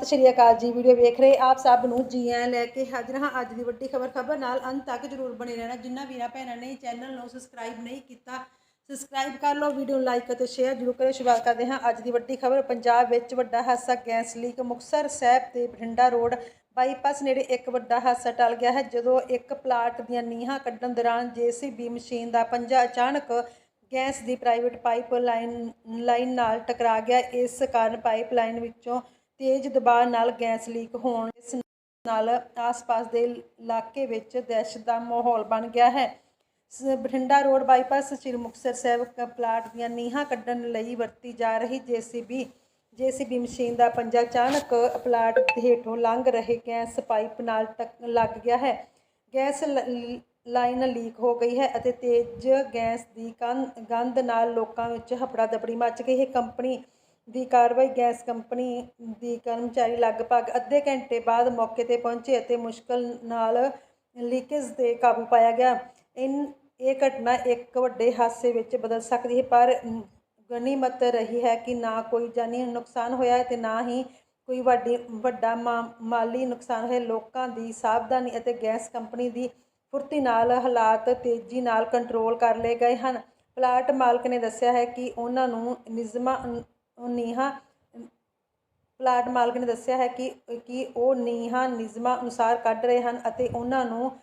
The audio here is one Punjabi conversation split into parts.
ਸਤਿ ਸ਼੍ਰੀ ਅਕਾਲ ਜੀ, ਵੀਡੀਓ ਵੇਖ ਰਹੇ ਆਪ ਸਭ ਨੂੰ ਜੀ ਆਇਆਂ ਲੈ ਕੇ ਹਾਜ਼ਰ ਹਾਂ ਅੱਜ ਦੀ ਵੱਡੀ ਖਬਰ ਖਬਰ ਨਾਲ ਅੰਤ ਤੱਕ ਜਰੂਰ ਬਣੇ ਰਹਿਣਾ। ਜਿੰਨਾ ਵੀਰਾਂ ਭੈਣਾਂ ਨੇ ਚੈਨਲ ਨੂੰ ਸਬਸਕ੍ਰਾਈਬ ਨਹੀਂ ਕੀਤਾ ਸਬਸਕ੍ਰਾਈਬ ਕਰ ਲਓ, ਵੀਡੀਓ ਨੂੰ ਲਾਈਕ ਅਤੇ ਸ਼ੇਅਰ ਜਰੂਰ ਕਰਿਓ। ਸ਼ੁਰੂਆਤ ਕਰਦੇ ਹਾਂ ਅੱਜ ਦੀ ਵੱਡੀ ਖਬਰ। ਪੰਜਾਬ ਵਿੱਚ ਵੱਡਾ ਹਾਦਸਾ ਗੈਸ ਲੀਕ ਮੁਕਤਸਰ ਸਾਹਿਬ ਤੇ ਬਠਿੰਡਾ ਰੋਡ ਬਾਈਪਾਸ ਨੇੜੇ ਇੱਕ ਵੱਡਾ ਹਾਦਸਾ ਟਲ ਗਿਆ ਹੈ, ਜਦੋਂ ਇੱਕ ਪਲਾਟ ਦੀਆਂ ਨੀਹਾਂ ਕੱਢਣ ਦੌਰਾਨ ਜੀਸੀਬੀ ਮਸ਼ੀਨ ਦਾ ਪੰਜਾ ਅਚਾਨਕ ਗੈਸ ਦੀ ਪ੍ਰਾਈਵੇਟ ਪਾਈਪ ਲਾਈਨ ਲਾਈਨ ਨਾਲ ਟਕਰਾ ਗਿਆ। ਇਸ ਕਾਰਨ ਪਾਈਪ ਲਾਈਨ ਵਿੱਚੋਂ ਤੇਜ਼ ਦਬਾਅ ਨਾਲ ਗੈਸ ਲੀਕ ਹੋਣ ਇਸ ਨਾਲ ਆਸ-ਪਾਸ ਦੇ ਇਲਾਕੇ ਵਿੱਚ ਦਹਿਸ਼ਤ ਦਾ ਮਾਹੌਲ ਬਣ ਗਿਆ ਹੈ। ਸ- ਬਠਿੰਡਾ ਰੋਡ ਬਾਈਪਾਸ ਸ੍ਰੀ ਮੁਕਤਸਰ ਸਾਹਿਬ ਕ- ਪਲਾਟ ਦੀਆਂ ਨੀਹਾਂ ਕੱਢਣ ਲਈ ਵਰਤੀ ਜਾ ਰਹੀ ਜੀਸੀਬੀ ਜੀਸੀਬੀ ਮਸ਼ੀਨ ਦਾ ਪੰਜਾ ਅਚਾਨਕ ਪਲਾਟ ਹੇਠੋਂ ਲੰਘ ਰਹੇ ਗੈਸ ਪਾਈਪ ਨਾਲ ਟਕ- ਲੱਗ ਗਿਆ ਹੈ। ਗੈਸ ਲ- ਲਾਈਨ ਲੀਕ ਹੋ ਗਈ ਹੈ ਅਤੇ ਤੇਜ਼ ਗੈਸ ਦੀ ਕੰ- ਗੰਧ ਨਾਲ ਲੋਕਾਂ ਵਿੱਚ ਹਫੜਾ ਦਫੜੀ ਮਚ ਗਈ ਹੈ। ਕੰਪਨੀ ਦੀ ਕਾਰਵਾਈ ਗੈਸ ਕੰਪਨੀ ਦੀ ਕਰਮਚਾਰੀ ਲਗਭਗ ਅੱਧੇ ਘੰਟੇ ਬਾਅਦ ਮੌਕੇ ਤੇ ਪਹੁੰਚੇ ਅਤੇ ਮੁਸ਼ਕਲ ਨਾਲ ਲੀਕੇਜ ਤੇ ਕਾਬੂ ਪਾਇਆ ਗਿਆ। ਇਨ, ਇਹ ਘਟਨਾ ਇੱਕ ਵੱਡੇ ਹਾਦਸੇ ਵਿੱਚ ਬਦਲ ਸਕਦੀ ਹੈ, ਪਰ ਗਨੀਮਤ ਰਹੀ ਹੈ ਕਿ ਨਾ ਕੋਈ ਜਾਨੀ ਨੁਕਸਾਨ ਹੋਇਆ ਹੈ ਤੇ ਨਾ ਹੀ ਕੋਈ ਵੱਡੀ, ਵੱਡਾ ਮਾ- ਮਾਲੀ ਨੁਕਸਾਨ ਹੋਇਆ। ਲੋਕਾਂ ਦੀ ਸਾਵਧਾਨੀ ਅਤੇ ਗੈਸ ਕੰਪਨੀ ਦੀ ਫੁਰਤੀ ਨਾਲ ਹਾਲਾਤ ਤੇਜ਼ੀ ਨਾਲ ਕੰਟਰੋਲ ਕਰ ਲਏ ਗਏ ਹਨ। ਪਲਾਟ ਮਾਲਕ ਨੇ ਦੱਸਿਆ ਹੈ ਕਿ ਉਹਨਾਂ ਨੂੰ ਨਿਯਮਾਂ ਨੀਹਾਂ, ਪਲਾਟ ਮਾਲਕ ਨੇ ਦੱਸਿਆ ਹੈ ਕਿ ਕਿ ਉਹ ਨੀਹਾਂ ਨਿਯਮਾਂ ਅਨੁਸਾਰ ਕੱਢ ਰਹੇ ਹਨ ਅਤੇ ਉਹਨਾਂ ਨੂੰ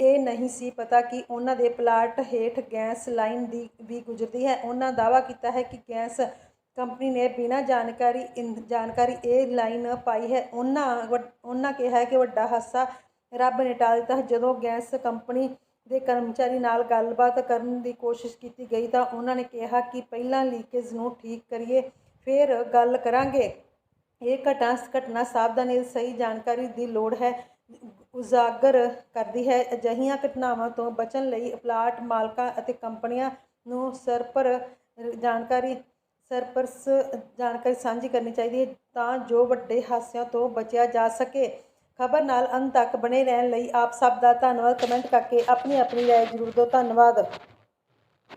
ਇਹ ਨਹੀਂ ਸੀ ਪਤਾ ਕਿ ਉਹਨਾਂ ਦੇ ਪਲਾਟ ਹੇਠ ਗੈਸ ਲਾਈਨ ਦੀ ਵੀ ਗੁਜ਼ਰਦੀ ਹੈ। ਉਹਨਾਂ ਦਾਅਵਾ ਕੀਤਾ ਹੈ ਕਿ ਗੈਸ ਕੰਪਨੀ ਨੇ ਬਿਨਾਂ ਜਾਣਕਾਰੀ, ਇਨ- ਜਾਣਕਾਰੀ ਇਹ ਲਾਈਨ ਪਾਈ ਹੈ। ਉਹਨਾਂ ਵੱਡ- ਉਹਨਾਂ ਕਿਹਾ ਹੈ ਕਿ ਵੱਡਾ ਹਾਸਾ ਰੱਬ ਨੇ ਟਾਲ ਦਿੱਤਾ ਜਦੋਂ ਗੈਸ ਕੰਪਨੀ ਦੇ ਕਰਮਚਾਰੀ ਨਾਲ ਗੱਲਬਾਤ ਕਰਨ ਦੀ ਕੋਸ਼ਿਸ਼ ਕੀਤੀ ਗਈ ਤਾਂ ਉਹਨਾਂ ਨੇ ਕਿਹਾ ਕਿ ਪਹਿਲਾਂ ਲੀਕੇਜ ਨੂੰ ਠੀਕ ਕਰੀਏ। ਫਿਰ ਗੱਲ ਕਰਾਂਗੇ। ਇਹ ਘਟਨਾ ਘਟਨਾ ਸਾਵਧਾਨੀ ਅਤੇ ਸਹੀ ਜਾਣਕਾਰੀ ਦੀ ਲੋੜ ਹੈ, ਉਜਾਗਰ ਕਰਦੀ ਹੈ। ਅਜਿਹੀਆਂ ਘਟਨਾਵਾਂ ਤੋਂ ਬਚਣ ਲਈ ਪਲਾਟ ਮਾਲਕਾਂ ਅਤੇ ਕੰਪਨੀਆਂ ਨੂੰ ਸਰਪਰ ਜਾਣਕਾਰੀ, ਸਰਪਰਸ ਜਾਣਕਾਰੀ ਸਾਂਝੀ ਕਰਨੀ ਚਾਹੀਦੀ ਹੈ ਤਾਂ ਜੋ ਵੱਡੇ ਹਾਦਸਿਆਂ ਤੋਂ ਬਚਿਆ ਜਾ ਸਕੇ। ਖਬਰ ਨਾਲ ਅੰਤ ਤੱਕ ਬਣੇ ਰਹਿਣ ਲਈ ਆਪ ਸਭ ਦਾ ਧੰਨਵਾਦ। ਕਮੈਂਟ ਕਰਕੇ ਆਪਣੀ ਆਪਣੀ ਰਾਏ ਜ਼ਰੂਰ ਦਿਓ। ਧੰਨਵਾਦ।